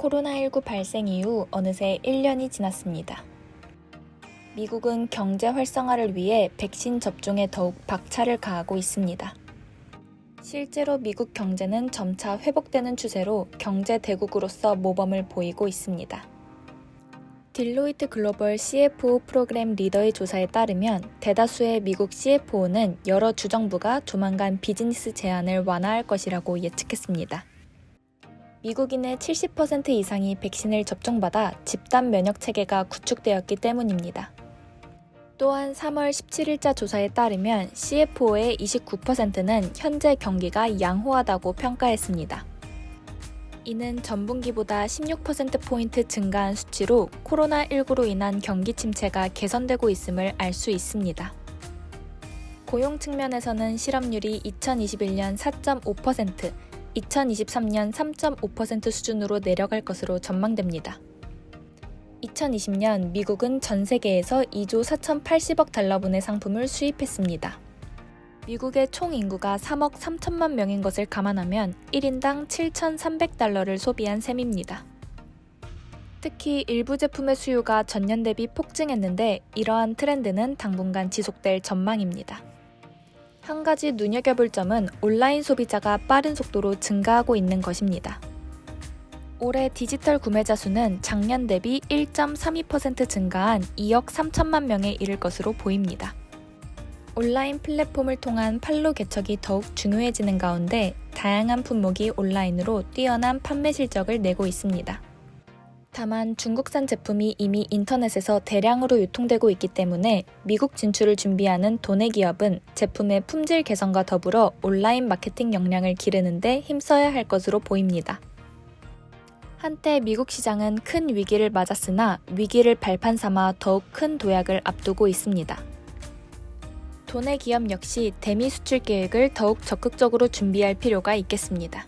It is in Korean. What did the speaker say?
코로나19 발생 이후 어느새 1년이 지났습니다. 미국은 경제 활성화를 위해 백신 접종에 더욱 박차를 가하고 있습니다. 실제로 미국 경제는 점차 회복되는 추세로 경제 대국으로서 모범을 보이고 있습니다. 딜로이트 글로벌 CFO 프로그램 리더의 조사에 따르면 대다수의 미국 CFO는 여러 주정부가 조만간 비즈니스 제한을 완화할 것이라고 예측했습니다. 미국인의 70% 이상이 백신을 접종받아 집단 면역 체계가 구축되었기 때문입니다. 또한 3월 17일자 조사에 따르면 CFO의 29%는 현재 경기가 양호하다고 평가했습니다. 이는 전분기보다 16%포인트 증가한 수치로 코로나19로 인한 경기 침체가 개선되고 있음을 알 수 있습니다. 고용 측면에서는 실업률이 2021년 4.5%, 2023년 3.5% 수준으로 내려갈 것으로 전망됩니다. 2020년 미국은 전 세계에서 2조 4,080억 달러분의 상품을 수입했습니다. 미국의 총 인구가 3억 3천만 명인 것을 감안하면 1인당 7,300달러를 소비한 셈입니다. 특히 일부 제품의 수요가 전년 대비 폭증했는데 이러한 트렌드는 당분간 지속될 전망입니다. 한 가지 눈여겨볼 점은 온라인 소비자가 빠른 속도로 증가하고 있는 것입니다. 올해 디지털 구매자 수는 작년 대비 1.32% 증가한 2억 3천만 명에 이를 것으로 보입니다. 온라인 플랫폼을 통한 판로 개척이 더욱 중요해지는 가운데 다양한 품목이 온라인으로 뛰어난 판매 실적을 내고 있습니다. 다만 중국산 제품이 이미 인터넷에서 대량으로 유통되고 있기 때문에 미국 진출을 준비하는 도내 기업은 제품의 품질 개선과 더불어 온라인 마케팅 역량을 기르는데 힘써야 할 것으로 보입니다. 한때 미국 시장은 큰 위기를 맞았으나 위기를 발판 삼아 더욱 큰 도약을 앞두고 있습니다. 도내 기업 역시 대미 수출 계획을 더욱 적극적으로 준비할 필요가 있겠습니다.